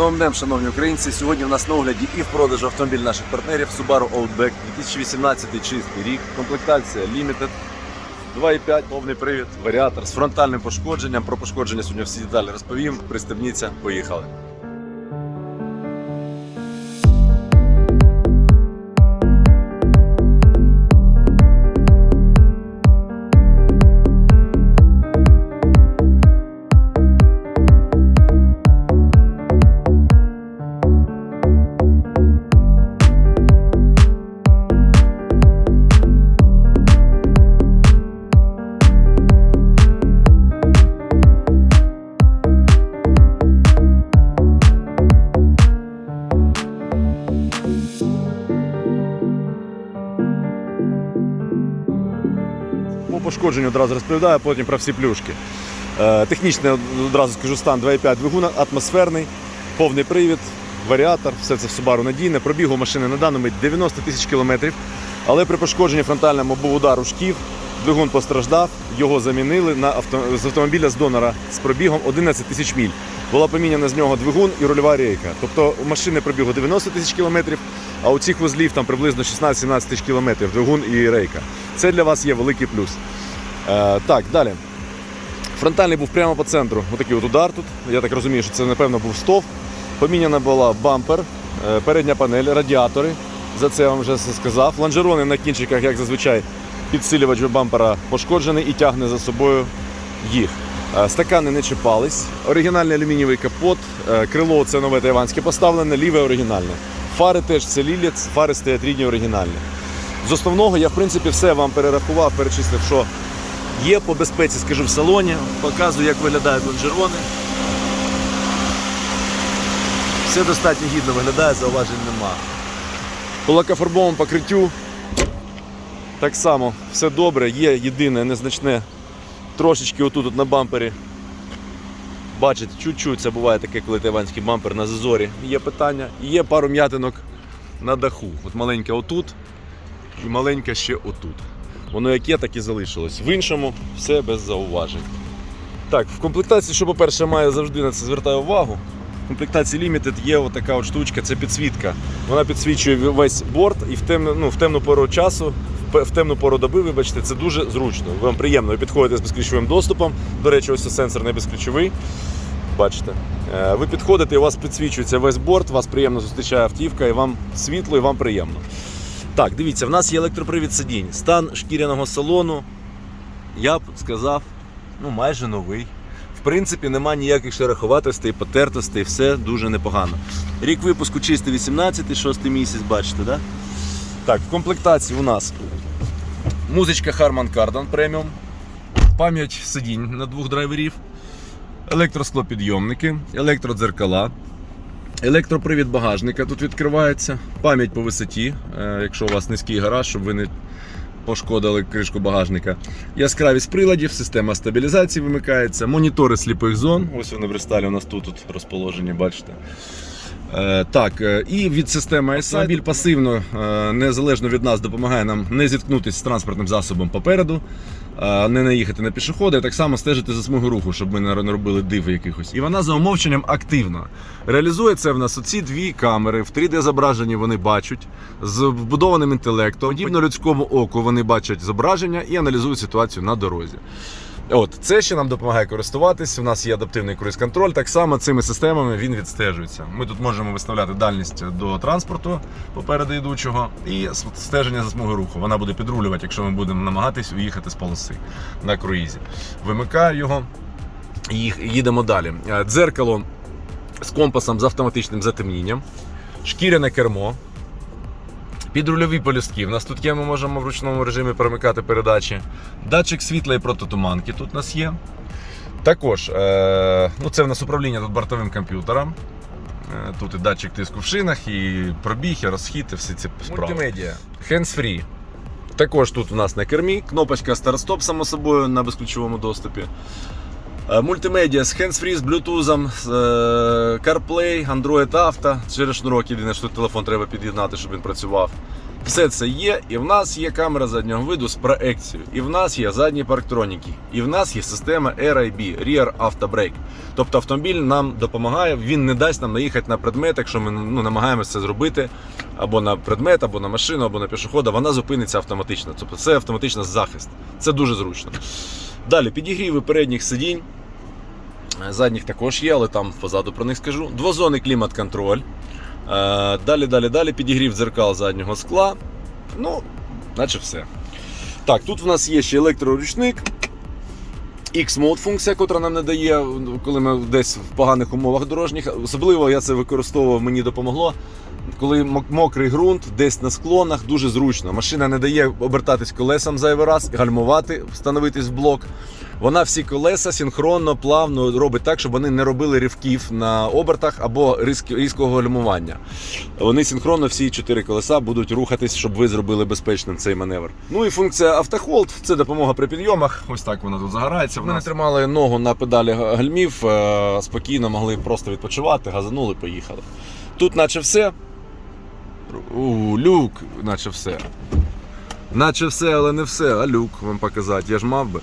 новим днем, шановні українці. Сьогодні в нас на огляді і в продажу автомобіль наших партнерів Subaru Outback 2018 чистий рік. Комплектація Limited. 2,5, повний привід, варіатор з фронтальним пошкодженням. Про пошкодження сьогодні всі деталі розповім. Пристебніться, поїхали. По одразу розповідаю, потім про всі плюшки. Е, Технічний одразу скажу стан 2,5 двигун, атмосферний, повний привід, варіатор, все це в Subaru надійне. Пробігу машини на даному 90 тисяч кілометрів. Але при пошкодженні фронтальному був удар у шків, двигун постраждав, його замінили на авто... з автомобіля з донора з пробігом 11 тисяч міль. Була поміняна з нього двигун і рульова рейка. Тобто у машини пробігу 90 тисяч кілометрів, а у цих вузлів там приблизно 16-17 тисяч кілометрів двигун і рейка. Це для вас є великий плюс. Е, так, далі. Фронтальний був прямо по центру. Отакий от удар тут. Я так розумію, що це, напевно, був стов. Поміняна була бампер, е, передня панель, радіатори. За це я вам вже сказав. Лонжерони на кінчиках, як зазвичай, підсилювач бампера пошкоджений і тягне за собою їх. Е, Стакани не чіпались. Оригінальний алюмінієвий капот, е, крило це нове тайванське поставлене, ліве оригінальне. Фари теж це ліліц, фари стоять рідні оригінальні. З основного я в принципі все вам перерахував, перечислив, що є по безпеці, скажу в салоні. Показую, як виглядають лонжерони. Все достатньо гідно виглядає, зауважень нема. По лакофарбовому покриттю так само все добре, є єдине незначне трошечки отут от на бампері. Бачите, чуть-чуть це буває таке, коли тайванський бампер на зазорі. Є питання. І є пару м'ятинок на даху. От маленька отут і маленька ще отут. Воно як є, так і залишилось. В іншому все без зауважень. Так, в комплектації, що, по-перше, маю завжди на це звертаю увагу. В комплектації Limited є отака от штучка, це підсвітка. Вона підсвічує весь борт і в темну, ну, в темну пору часу, в темну пору доби, вибачте, це дуже зручно. Вам приємно. Ви підходите з безключовим доступом. До речі, ось сенсор не безключовий. Бачите, Е, ви підходите, і у вас підсвічується весь борт, вас приємно зустрічає автівка, і вам світло, і вам приємно. Так, дивіться, в нас є електропривід сидінь. Стан шкіряного салону, я б сказав, ну майже новий. В принципі, нема ніяких шероховатостей, потертостей, все дуже непогано. Рік випуску чистий 18, 6 місяць, бачите, да? Так, в комплектації у нас музичка Harman Kardon преміум, пам'ять сидінь на двох драйверів, електросклопідйомники, електродзеркала, електропривід багажника тут відкривається, пам'ять по висоті, е, якщо у вас низький гараж, щоб ви не пошкодили кришку багажника. Яскравість приладів, система стабілізації вимикається, монітори сліпих зон. Ось вони в рестайлі у нас тут, тут розположені, бачите. Е, так, е, і від системи iSight автомобіль пасивно, незалежно від нас, допомагає нам не зіткнутися з транспортним засобом попереду, не наїхати на пішоходи, і так само стежити за смугу руху, щоб ми не робили диви якихось. І вона за умовченням активна. Реалізує це в нас оці дві камери, в 3D зображенні вони бачать, з вбудованим інтелектом. Подібно людському оку вони бачать зображення і аналізують ситуацію на дорозі. От, це ще нам допомагає користуватись. У нас є адаптивний круїз-контроль. Так само цими системами він відстежується. Ми тут можемо виставляти дальність до транспорту попереду йдучого і стеження за смугою руху. Вона буде підрулювати, якщо ми будемо намагатись уїхати з полоси на круїзі. Вимикаю його і їдемо далі. Е, Дзеркало з компасом з автоматичним затемнінням, шкіряне кермо. Підрульові полюстки. У нас тут є, ми можемо в ручному режимі перемикати передачі. Датчик світла і протитуманки тут у нас є. Також, е, ну це в нас управління тут бортовим комп'ютером. Е, Тут і датчик тиску в шинах, і пробіг, і розхід, і всі ці справи. Мультимедіа. Hands-free. Також тут у нас на кермі, кнопочка старт-стоп, само собою, на безключовому доступі. Е, Мультимедіа з hands-free, з Bluetooth, з е, CarPlay, Android Auto. Через шнурок єдине, що телефон треба під'єднати, щоб він працював. Все це є, і в нас є камера заднього виду з проекцією, і в нас є задні парктроніки, і в нас є система RIB, Rear Auto Brake. Тобто автомобіль нам допомагає, він не дасть нам наїхати на предмет, якщо ми ну, намагаємося це зробити або на предмет, або на машину, або на пішохода, вона зупиниться автоматично. Тобто це автоматично захист. Це дуже зручно. Далі підігріви передніх сидінь. Е, Задніх також є, але там позаду про них скажу. Двозонний клімат-контроль. Е, Далі, далі, далі підігрів дзеркал заднього скла. Ну, наче все. Так, тут в нас є ще електроручник. X-Mode функція, яка нам не дає, коли ми десь в поганих умовах дорожніх. Особливо я це використовував, мені допомогло. Коли мокрий ґрунт, десь на склонах, дуже зручно. Машина не дає обертатись колесам зайвий раз, гальмувати, встановитись в блок. Вона всі колеса синхронно, плавно робить так, щоб вони не робили ривків на обертах або різкого гальмування. Вони синхронно всі чотири колеса будуть рухатись, щоб ви зробили безпечним цей маневр. Ну і функція автохолд це допомога при підйомах. Ось так вона тут загорається. Ми не тримали ногу на педалі гальмів, е, спокійно могли просто відпочивати, газанули, поїхали. Тут, наче все. У, люк, наче все. Наче все, але не все, а люк вам показати. Я ж мав би.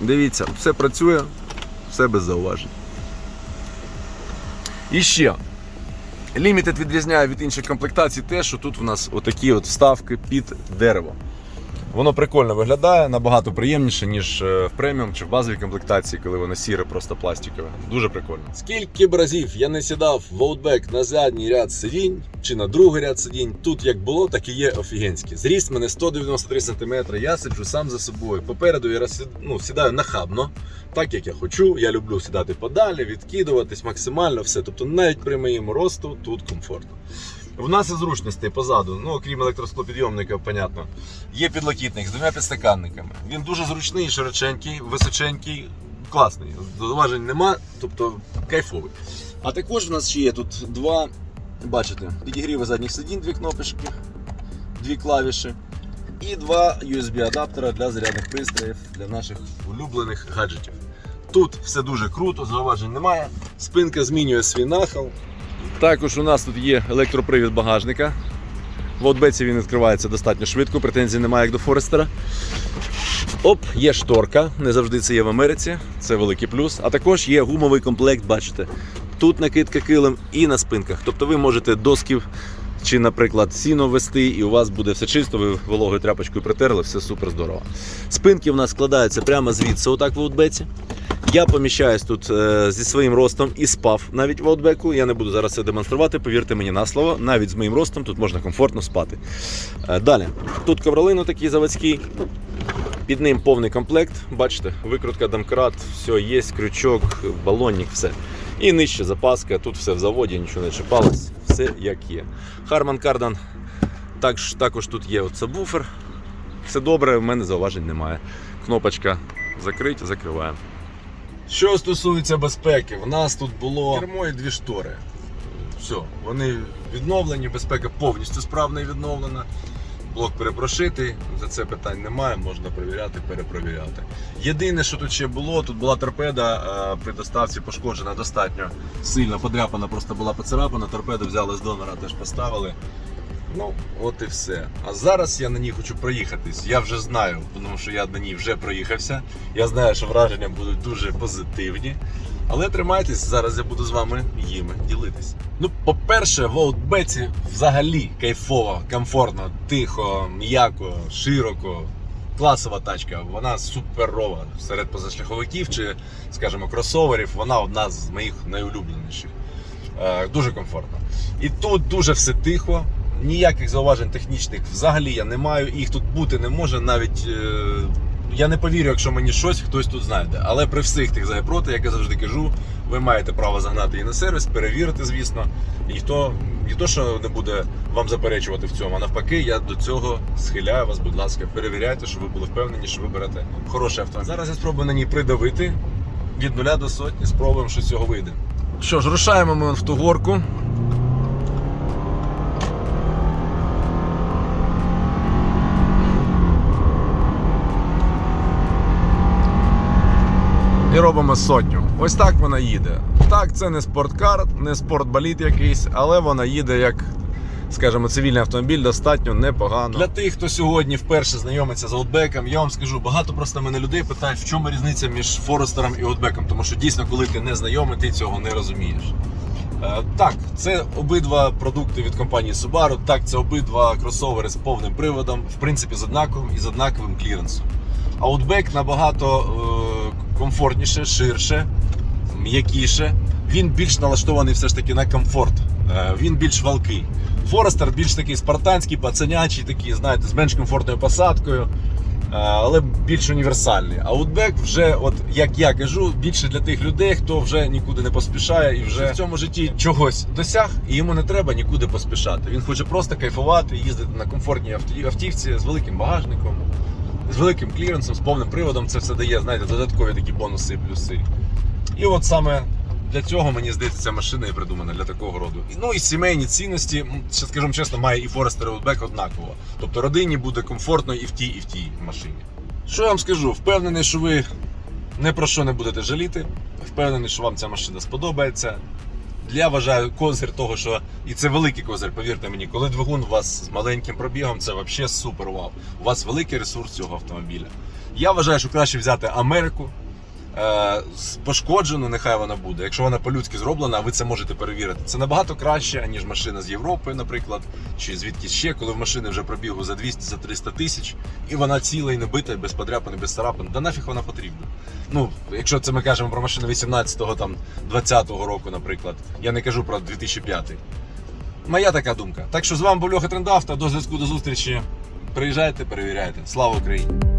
Дивіться, все працює, все без зауважень. І ще. Limited відрізняє від інших комплектацій те, що тут в нас отакі от вставки під дерево. Воно прикольно виглядає, набагато приємніше, ніж е, в преміум чи в базовій комплектації, коли воно сіре, просто пластикове. Дуже прикольно. Скільки б разів я не сідав в Outback на задній ряд сидінь чи на другий ряд сидінь, тут як було, так і є офігенське. Зріст мене 193 см, я сиджу сам за собою. Попереду я ну, сідаю нахабно, так як я хочу. Я люблю сідати подалі, відкидуватись максимально все. Тобто навіть при моєму росту тут комфортно. В нас і зручностей позаду, ну окрім електросклопідйомника, понятно. Є підлокітник з двома підстаканниками. Він дуже зручний, широченький, височенький, класний. Зауважень нема, тобто кайфовий. А також в нас ще є тут два, бачите, підігріви задніх сидінь, дві кнопочки, дві клавіші. І два USB-адаптера для зарядних пристроїв для наших улюблених гаджетів. Тут все дуже круто, зауважень немає. Спинка змінює свій нахил. Також у нас тут є електропривід багажника. В Outback він відкривається достатньо швидко, претензій немає як до Форестера. Оп, є шторка, не завжди це є в Америці, це великий плюс. А також є гумовий комплект, бачите. Тут накидка килим і на спинках. Тобто ви можете досків чи, наприклад, сіно вести, і у вас буде все чисто, ви вологою тряпочкою притерли, все супер здорово. Спинки в нас складаються прямо звідси, отак в Outback. Я поміщаюсь тут е, зі своїм ростом і спав навіть в аутбеку. Я не буду зараз це демонструвати, повірте мені на слово. Навіть з моїм ростом тут можна комфортно спати. Е, далі, тут ковролин такий заводський. Під ним повний комплект. Бачите, викрутка, домкрат, все є, крючок, балонник, все. І нижче запаска, тут все в заводі, нічого не чіпалось, все як є. Harman Kardon також, також тут є от сабвуфер. Все добре, в мене зауважень немає. Кнопочка закрить, закриваємо. Що стосується безпеки, в нас тут було кермо і дві штори. Все, вони відновлені, безпека повністю справна і відновлена. Блок перепрошитий, за це питань немає, можна перевіряти, перепровіряти. Єдине, що тут ще було, тут була торпеда е, при доставці пошкоджена достатньо сильно подряпана, просто була поцарапана. Торпеду взяли з донора, теж поставили. Ну, от і все. А зараз я на ній хочу проїхатись. Я вже знаю, тому що я на ній вже проїхався. Я знаю, що враження будуть дуже позитивні. Але тримайтесь, зараз я буду з вами їми ділитися. Ну, по-перше, в Outback взагалі кайфово, комфортно, тихо, м'яко, широко. Класова тачка, вона суперова. Серед позашляховиків чи, скажімо, кросоверів, вона одна з моїх найулюбленіших. Е, Дуже комфортно. І тут дуже все тихо. Ніяких зауважень технічних взагалі я не маю. Їх тут бути не може. Навіть е, я не повірю, якщо мені щось хтось тут знайде. Але при всіх тих за і проти, як я завжди кажу, ви маєте право загнати її на сервіс, перевірити, звісно. І ніхто, ніхто що не буде вам заперечувати в цьому. А навпаки, я до цього схиляю вас, будь ласка, перевіряйте, щоб ви були впевнені, що ви берете хороше авто. Зараз я спробую на ній придавити від нуля до сотні. Спробуємо, що з цього вийде. Що ж, рушаємо ми в ту горку. І робимо сотню. Ось так вона їде. Так, це не спорткар, не спортболіт якийсь, але вона їде як скажімо, цивільний автомобіль достатньо непогано. Для тих, хто сьогодні вперше знайомиться з Outback, я вам скажу, багато просто мене людей питають, в чому різниця між Форестером і Outback, тому що дійсно, коли ти не знайомий, ти цього не розумієш. Е, Так, це обидва продукти від компанії Subaru. Так, це обидва кросовери з повним приводом, в принципі, з однаковим і з однаковим кліренсом. Outback набагато е, комфортніше, ширше, м'якіше. Він більш налаштований все ж таки на комфорт. Е, Він більш валкий. Форестер більш такий спартанський, пацанячий, такий, знаєте, з менш комфортною посадкою, е, але більш універсальний. А Outback вже, от як я кажу, більше для тих людей, хто вже нікуди не поспішає і вже в цьому житті чогось досяг, і йому не треба нікуди поспішати. Він хоче просто кайфувати, їздити на комфортній автівці з великим багажником, з великим кліренсом, з повним приводом. Це все дає, знаєте, додаткові такі бонуси і плюси. І от саме для цього мені здається, ця машина і придумана для такого роду. Ну і сімейні цінності, ще скажімо чесно, має і Forester і Outback однаково. Тобто родині буде комфортно і в тій, і в тій машині. Що я вам скажу? Впевнений, що ви не про що не будете жаліти. Впевнений, що вам ця машина сподобається. Я вважаю козир того, що і це великий козир, повірте мені, коли двигун у вас з маленьким пробігом, це взагалі супер вау. У вас великий ресурс цього автомобіля. Я вважаю, що краще взяти Америку, пошкоджену, нехай вона буде. Якщо вона по-людськи зроблена, ви це можете перевірити. Це набагато краще, ніж машина з Європи, наприклад, чи звідки ще, коли в машини вже пробігу за 200-300 тисяч, і вона ціла і не бита, без подряпин, без царапин. Да нафіг вона потрібна. Ну, якщо це ми кажемо про машину 18-го, там 20-го року, наприклад. Я не кажу про 2005. Моя така думка. Так що з вами був Льоха Трендавто. До зв'язку, до зустрічі. Приїжджайте, перевіряйте. Слава Україні!